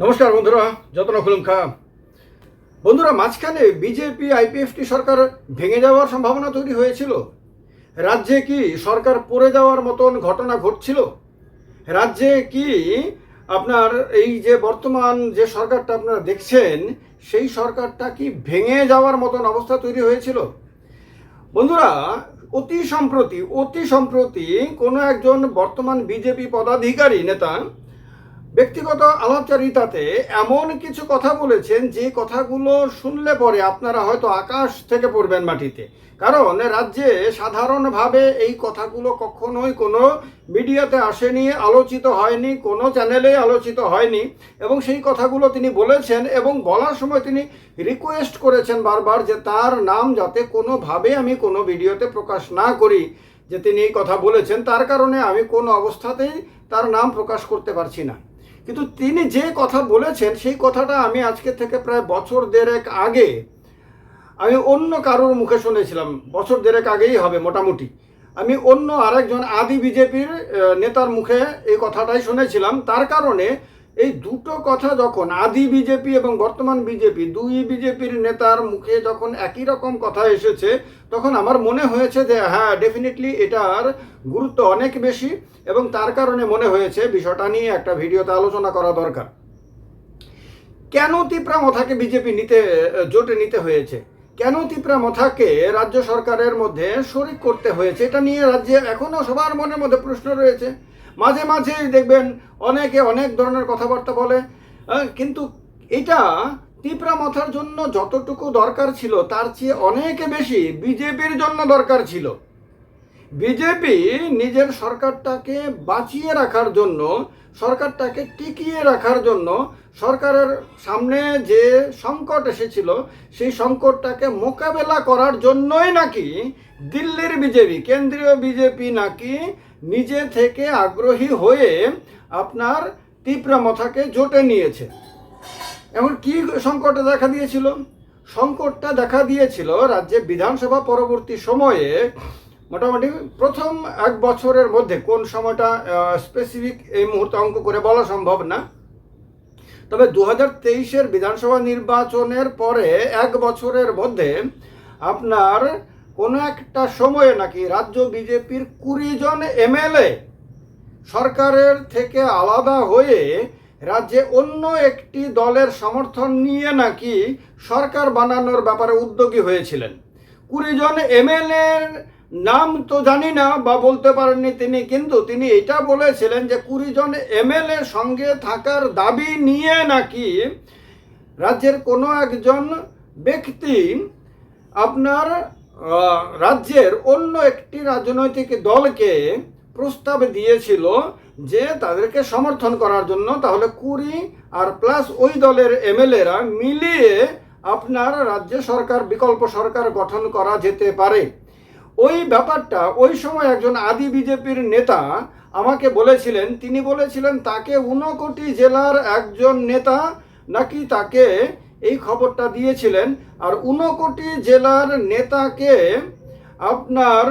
নমস্কার বন্ধুরা, যতন খুলুম খা বন্ধুরা, মাঝখানে বিজেপি আইপিএফটি সরকার ভেঙে যাওয়ার সম্ভাবনা তৈরি হয়েছিল? রাজ্যে কি সরকার পড়ে যাওয়ার মতন ঘটনা ঘটছিল? রাজ্যে কি আপনার এই যে বর্তমান যে সরকারটা আপনারা দেখছেন, সেই সরকারটা কি ভেঙে যাওয়ার মতন অবস্থা তৈরি হয়েছিল? বন্ধুরা, অতি সম্প্রতি অতি সম্প্রতি কোনো একজন বর্তমান বিজেপি পদাধিকারী নেতা ব্যক্তিগত আলাপচারিতাতে এমন কিছু কথা বলেছেন যে কথাগুলো শুনলে পরে আপনারা হয়তো আকাশ থেকে পড়বেন মাটিতে। কারণ রাজ্যে সাধারণভাবে এই কথাগুলো কখনোই কোনো মিডিয়াতে আসেনি, আলোচিত হয়নি, কোনো চ্যানেলে আলোচিত হয়নি। এবং সেই কথাগুলো তিনি বলেছেন এবং বলার সময় তিনি রিকোয়েস্ট করেছেন বারবার যে তার নাম যাতে কোনোভাবে আমি কোনো ভিডিওতে প্রকাশ না করি, যে তিনি এই কথা বলেছেন। তার কারণে আমি কোনো অবস্থাতেই তার নাম প্রকাশ করতে পারছি না। কিন্তু তিনি যে কথা বলেছেন, সেই কথাটা আমি আজকে থেকে প্রায় বছর দেড়েক আগে আমি অন্য কারোর মুখে শুনেছিলাম। বছর দেড়েক আগেই হবে মোটামুটি। আমি অন্য আরেকজন আদি বিজেপির নেতার মুখে এই কথাটাই শুনেছিলাম। তার কারণে এই দুটো কথা যখন আদি বিজেপি এবং বর্তমান বিজেপি, দুই বিজেপির নেতার মুখে যখন একই রকম কথা এসেছে, তখন আমার মনে হয়েছে যে হ্যাঁ ডেফিনেটলি এটার গুরুত্ব অনেক বেশি এবং তার কারণে মনে হয়েছে বিষয়টা নিয়ে একটা ভিডিওতে আলোচনা করা দরকার। কেন তিপ্রা মথাকে বিজেপি নিতে, জোটে নিতে হয়েছে? কেন তিপ্রা মথাকে রাজ্য সরকারের মধ্যে শরিক করতে হয়েছে? এটা নিয়ে রাজ্যে এখনও সবার মনের মধ্যে প্রশ্ন রয়েছে। মাঝে মাঝে দেখবেন অনেকে অনেক ধরনের কথাবার্তা বলে। কিন্তু এটা তিপ্রা মাথার জন্য যতটুকু দরকার ছিল, তার চেয়ে অনেক বেশি বিজেপির জন্য দরকার ছিল। বিজেপি নিজের সরকারটাকে বাঁচিয়ে রাখার জন্য, সরকারটাকে টিকিয়ে রাখার জন্য সরকারের সামনে যে সংকট এসেছিল, সেই সংকটটাকে মোকাবেলা করার জন্যই নাকি দিল্লির বিজেপি, কেন্দ্রীয় বিজেপি নাকি নিজে থেকে আগ্রহী হয়ে আপনার তীব্রামথাকে জোটে নিয়েছে। এমন কি সংকট দেখা দিয়েছিল? সংকটটা দেখা দিয়েছিল রাজ্যে বিধানসভা পরবর্তী সময়ে মোটামুটি প্রথম এক বছরের মধ্যে। কোন সময়টা স্পেসিফিক এই মুহূর্তে অঙ্ক করে বলা সম্ভব না। তবে দু হাজার বিধানসভা নির্বাচনের পরে এক বছরের মধ্যে আপনার কোনো একটা সময়ে নাকি রাজ্য বিজেপির কুড়ি জন এমএলএ সরকারের থেকে আলাদা হয়ে রাজ্যে অন্য একটি দলের সমর্থন নিয়ে নাকি সরকার বানানোর ব্যাপারে উদ্যোগী হয়েছিলেন। কুড়ি জন এমএলএর নাম তো জানি না বা বলতে পারেননি তিনি, কিন্তু তিনি এটা বলেছিলেন যে কুড়ি জন এমএলএ সঙ্গে থাকার দাবি নিয়ে নাকি রাজ্যের কোনো একজন ব্যক্তি আপনার রাজ্যের অন্য একটি রাজনৈতিক দলকে প্রস্তাব দিয়েছিল যে তাদেরকে সমর্থন করার জন্য তাহলে কুড়ি আর প্লাস ওই দলের এমএলএরা মিলিয়ে আপনার রাজ্য সরকার, বিকল্প সরকার গঠন করা যেতে পারে। ওই ব্যাপারটা, ওই সময় একজন আদি বিজেপির নেতা আমাকে বলেছিলেন, তিনি বলেছিলেন, তাকে ঊনকোটি জেলার একজন নেতা নাকি তাকে এই খবরটা দিয়েছিলেন। আর ঊনকোটি জেলার নেতাকে আপনার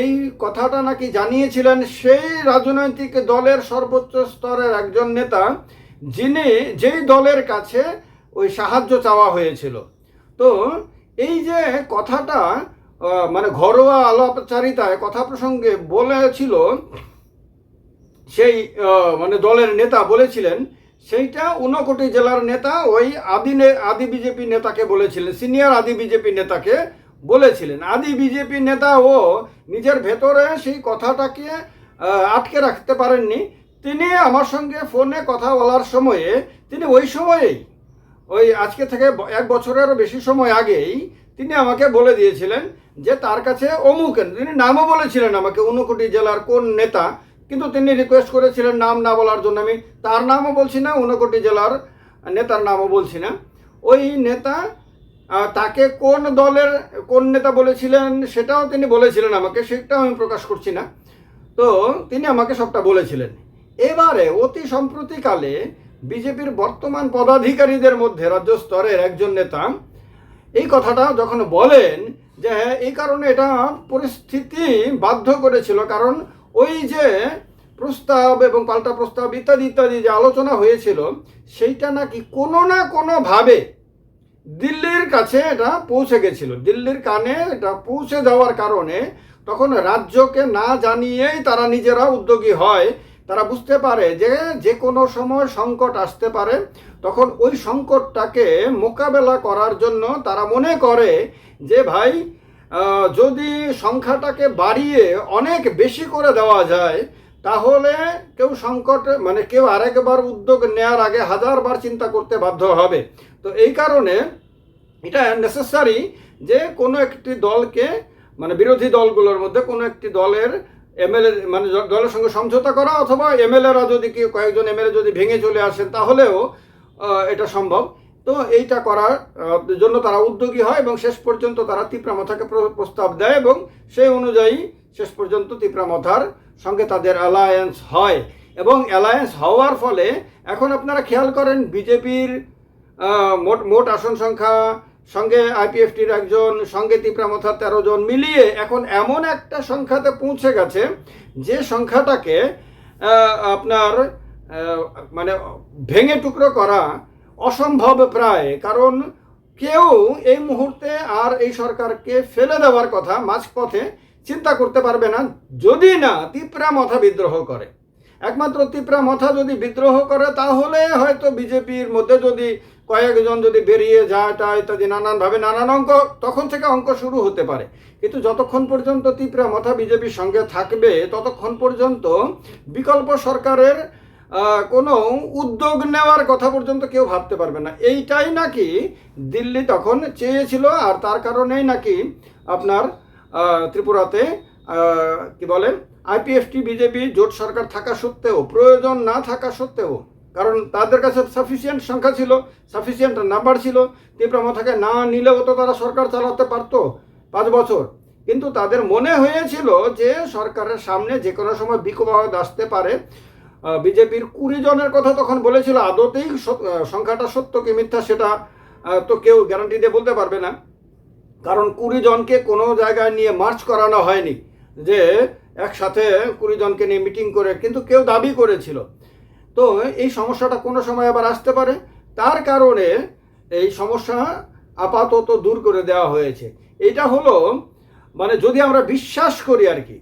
এই কথাটা নাকি জানিয়েছিলেন সেই রাজনৈতিক দলের সর্বোচ্চ স্তরের একজন নেতা, যিনি যেই দলের কাছে ওই সাহায্য চাওয়া হয়েছিল। তো এই যে কথাটা মানে ঘরোয়া আলাপচারিতায় কথা প্রসঙ্গে বলেছিল, সেই মানে দলের নেতা বলেছিলেন সেইটা ঊনকোটি জেলার নেতা, ওই আদি আদি বিজেপি নেতাকে বলেছিলেন, সিনিয়র আদি বিজেপি নেতাকে বলেছিলেন। আদি বিজেপি নেতা ও নিজের ভেতরে সেই কথাটাকে আটকে রাখতে পারেননি। তিনি আমার সঙ্গে ফোনে কথা বলার সময়ে, তিনি ওই সময়েই, ওই আজকে থেকে এক বছরেরও বেশি সময় আগেই, তিনি আমাকে বলে দিয়েছিলেন যে তার কাছে অমুক, তিনি নামও বলেছিলেন আমাকে ঊনকোটি জেলার কোন নেতা কিন্তু তিনি রিকোয়েস্ট করেছিলেন নাম না বলার জন্য। আমি তার নামও বলছি না, ঊনকোটি জেলার নেতার নামও বলছি না। ওই নেতা তাকে কোন দলের, কোন নেতা বলেছিলেন সেটাও তিনি বলেছিলেন আমাকে, সেটাও আমি প্রকাশ করছি না। তো তিনি আমাকে সবটা বলেছিলেন। এবারে অতি সম্প্রতিকালে বিজেপির বর্তমান পদাধিকারীদের মধ্যে রাজ্য স্তরের একজন নেতা এই কথাটা যখন বলেন যে হ্যাঁ এই কারণে এটা পরিস্থিতি বাধ্য করেছিল, কারণ ওই যে প্রস্তাব এবং পাল্টা প্রস্তাব ইত্যাদি ইত্যাদি যে আলোচনা হয়েছিল, সেইটা নাকি কোনো না কোনোভাবে দিল্লির কাছে এটা পৌঁছে গেছিল। দিল্লির কানে এটা পৌঁছে যাওয়ার কারণে তখন রাজ্যকে না জানিয়েই তারা নিজেরা উদ্যোগী হয়। তারা বুঝতে পারে যে যে কোনো সময় সংকট আসতে পারে। তখন ওই সংকটটাকে মোকাবেলা করার জন্য তারা মনে করে যে, ভাই যদি সংখ্যাটাকে বাড়িয়ে অনেক বেশি করে দেওয়া যায়, তাহলে কেউ সংকট মানে কেউ আরেকবার উদ্যোগ নেওয়ার আগে হাজারবার চিন্তা করতে বাধ্য হবে। তো এই কারণে এটা নেসেসারি যে কোনো একটি দলকে মানে বিরোধী দলগুলোর মধ্যে কোনো একটি দলের এমএলএ মানে দলের সঙ্গে সমঝোতা করা অথবা এমএলএরা যদি কেউ কয়েকজন এমএলএ যদি ভেঙে চলে আসেন, তাহলেও এটা সম্ভব। তো এইটা করার জন্য তারা উদ্যোগী হয় এবং শেষ পর্যন্ত তারা তিপ্রামথাকে প্র- প্রস্তাব দেয় এবং সেই অনুযায়ী শেষ পর্যন্ত তিপ্রামথার সঙ্গে তাদের অ্যালায়েন্স হয়। এবং অ্যালায়েন্স হওয়ার ফলে এখন আপনারা খেয়াল করেন, বিজেপির মোট মোট আসন সংখ্যা, সঙ্গে আইপিএফটির একজন, সঙ্গে তিপ্রামথার তেরো জন মিলিয়ে এখন এমন একটা সংখ্যাতে পৌঁছে গেছে যে সংখ্যাটাকে আপনার মানে ভেঙে টুকরো করা অসম্ভব প্রায়, কারণ কেউ এই মুহূর্তে আর এই সরকারকে ফেলে দেওয়ার কথা মাঝপথে চিন্তা করতে পারবে না, যদি না তিপ্রা মথা বিদ্রোহ করে। একমাত্র তিপ্রা মথা যদি বিদ্রোহ করে, তাহলে হয়তো বিজেপির মধ্যে যদি কয়েকজন যদি বেরিয়ে যায় টা ইত্যাদি নানানভাবে নানান অঙ্ক, তখন থেকে অঙ্ক শুরু হতে পারে। কিন্তু যতক্ষণ পর্যন্ত তিপ্রা মথা বিজেপির সঙ্গে থাকবে, ততক্ষণ পর্যন্ত বিকল্প সরকারের কোনো উদ্যোগ নেওয়ার কথা পর্যন্ত কেউ ভাবতে পারবে না। এইটাই নাকি দিল্লি তখন চেয়েছিল আর তার কারণেই নাকি আপনার ত্রিপুরাতে কি বলেন আইপিএফটি বিজেপি জোট সরকার থাকা সত্ত্বেও, প্রয়োজন না থাকা সত্ত্বেও, কারণ তাদের কাছে সাফিসিয়েন্ট সংখ্যা ছিল সাফিসিয়েন্ট নাম্বার ছিল তীব্রমথাকে না নিলেও তো তারা সরকার চালাতে পারতো পাঁচ বছর। কিন্তু তাদের মনে হয়েছিল যে সরকারের সামনে যে কোনো সময় বিকবাদ আসতে পারে বিজেপির কুড়ি জনের কথা তখন বলেছিল, আদতেই সংখ্যাটা সত্য কি মিথ্যা সেটা তো কেউ গ্যারান্টি দিয়ে বলতে পারবে না। কারণ কুড়ি জনকে কোনো জায়গায় নিয়ে মার্চ করানো হয়নি, যে একসাথে কুড়ি জনকে নিয়ে মিটিং করে, কিন্তু কেউ দাবি করেছিল। তো এই সমস্যাটা কোনো সময় আবার আসতে পারে। তার কারণে এই সমস্যা আপাতত দূর করে দেওয়া হয়েছে। এটা হলো মানে যদি আমরা বিশ্বাস করি আর কি,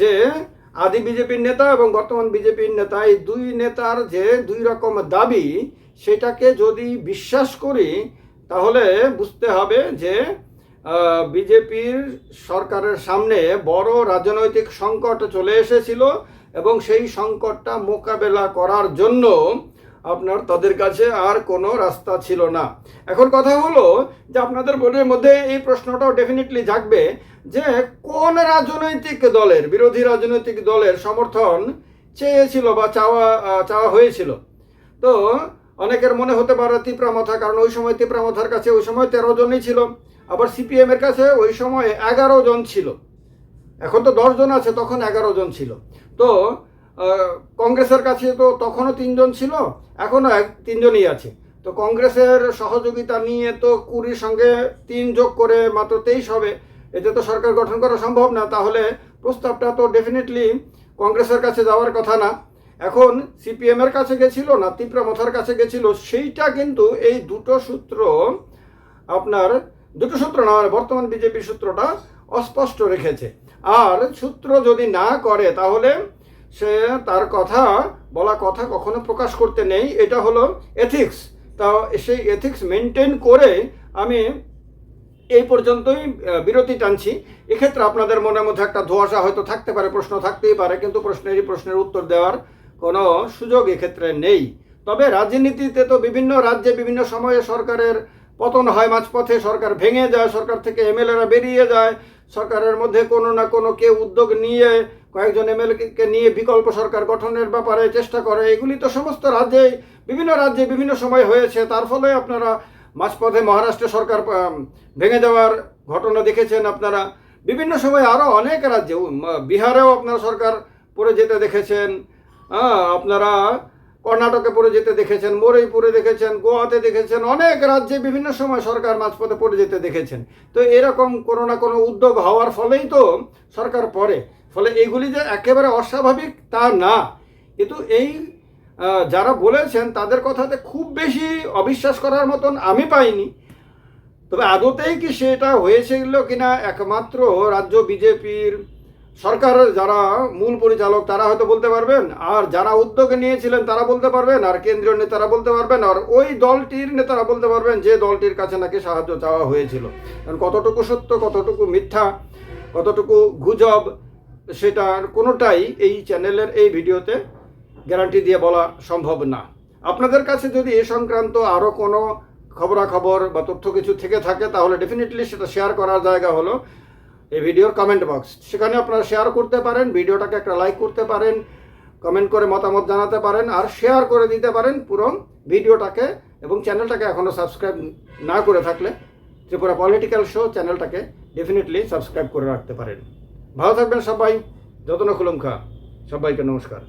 যে আদি বিজেপির নেতা এবং বর্তমান বিজেপির নেতা, এই দুই নেতার যে দুই রকম দাবি, সেটাকে যদি বিশ্বাস করি, তাহলে বুঝতে হবে যে বিজেপির সরকারের সামনে বড় রাজনৈতিক সংকট চলে এসেছিল এবং সেই সংকটটা মোকাবেলা করার জন্য আপনার তাদের কাছে আর কোনো রাস্তা ছিল না। এখন কথা হলো যে আপনাদের বোর্ডের মধ্যে এই প্রশ্নটাও ডেফিনেটলি জাগবে যে কোন রাজনৈতিক দলের, বিরোধী রাজনৈতিক দলের সমর্থন চেয়েছিল বা চাওয়া চাওয়া হয়েছিল। তো অনেকের মনে হতে পারে তিপ্রামথা কারণ ওই সময় তিপ্রামথার কাছে ওই সময় তেরো জনই ছিল। আবার সিপিএম এর কাছে ওই সময় এগারো জন ছিল। এখন তো দশ জন আছে, তখন এগারো জন ছিল। তো কংগ্রেসের কাছে তো তখনও তিনজন ছিল, এখনও এক, তিনজনই আছে। তো কংগ্রেসের সহযোগিতা নিয়ে তো কুড়ির সঙ্গে তিন যোগ করে মাত্র তেইশ হবে এতে তো সরকার গঠন করা সম্ভব না। তাহলে প্রস্তাবটা তো ডেফিনেটলি কংগ্রেসের কাছে যাওয়ার কথা না। এখন সিপিএম এর কাছে গেছিল না তিপ্রামথার কাছে গেছিল, সেইটা কিন্তু এই দুটো সূত্র আপনার, দুটো সূত্র না মানে বর্তমান বিজেপির সূত্রটা অস্পষ্ট রেখেছে। আর সূত্র যদি না করে, তাহলে সে তার কথা, বলা কথা কখনো প্রকাশ করতে নেই। এটা হলো এথিক্স তা সেই এথিক্স মেনটেন করে আমি এই পর্যন্তই বিরতি টানছি। এক্ষেত্রে আপনাদের মনের মধ্যে একটা ধোঁয়াশা হয়তো থাকতে পারে, প্রশ্ন থাকতেই পারে, কিন্তু প্রশ্নেরই প্রশ্নের উত্তর দেওয়ার কোনো সুযোগ এক্ষেত্রে নেই। তবে রাজনীতিতে তো বিভিন্ন রাজ্যে বিভিন্ন সময়ে সরকারের পতন হয়, মাঝপথে সরকার ভেঙে যায়, সরকার থেকে এমএলএরা বেরিয়ে যায়, সরকারের মধ্যে কোনো না কোনো কেউ উদ্যোগ নিয়ে কয়েকজন এমএলএকে নিয়ে বিকল্প সরকার গঠনের ব্যাপারে চেষ্টা করে। এগুলি তো সমস্ত রাজ্যে, বিভিন্ন রাজ্যে বিভিন্ন সময় হয়েছে। তার ফলে আপনারা মাঝপথে মহারাষ্ট্র সরকার ভেঙে যাওয়ার ঘটনা দেখেছেন আপনারা। বিভিন্ন সময় আরও অনেক রাজ্যে বিহারেও আপনারা সরকার পড়ে যেতে দেখেছেন। আপনারা কর্ণাটকে পড়ে যেতে দেখেছেন মরৈপুরে দেখেছেন, গোয়াতে দেখেছেন, অনেক রাজ্যে বিভিন্ন সময় সরকার মাঝপথে পড়ে যেতে দেখেছেন। তো এরকম কোনো না কোনো উদ্যোগ হওয়ার ফলেই তো সরকার পড়ে। ফলে এইগুলি যে একেবারে অস্বাভাবিক তা না। কিন্তু এই যারা বলেছেন তাদের কথাতে খুব বেশি অবিশ্বাস করার মতন আমি পাইনি। তবে আদতেই কি সেটা হয়েছিল কিনা একমাত্র রাজ্য বিজেপির সরকার যারা মূল পরিচালক তারা হয়তো বলতে পারবেন, আর যারা উদ্যোগ নিয়েছিলেন তারা বলতে পারবেন, আর কেন্দ্রীয় নেতারা বলতে পারবেন, আর ওই দলটির নেতারা বলতে পারবেন যে দলটির কাছে নাকি সাহায্য চাওয়া হয়েছিল। কারণ কতটুকু সত্য, কতটুকু মিথ্যা, কতটুকু গুজব সেটার কোনোটাই এই চ্যানেলের এই ভিডিওতে গ্যারান্টি দিয়ে বলা সম্ভব না। আপনাদের কাছে যদি এ সংক্রান্ত আরও কোনো খবরাখবর বা তথ্য কিছু থেকে থাকে, তাহলে ডেফিনেটলি সেটা শেয়ার করার জায়গা হলো এই ভিডিওর কমেন্ট বক্স সেখানে আপনারা শেয়ার করতে পারেন, ভিডিওটাকে একটা লাইক করতে পারেন কমেন্ট করে মতামত জানাতে পারেন, আর শেয়ার করে দিতে পারেন পুরো ভিডিওটাকে এবং চ্যানেলটাকে এখনও সাবস্ক্রাইব না করে থাকলে ত্রিপুরা পলিটিক্যাল শো চ্যানেলটাকে ডেফিনেটলি সাবস্ক্রাইব করে রাখতে পারেন। ভালো থাকবেন সবাই যত্ন খুলুম খা সবাইকে নমস্কার।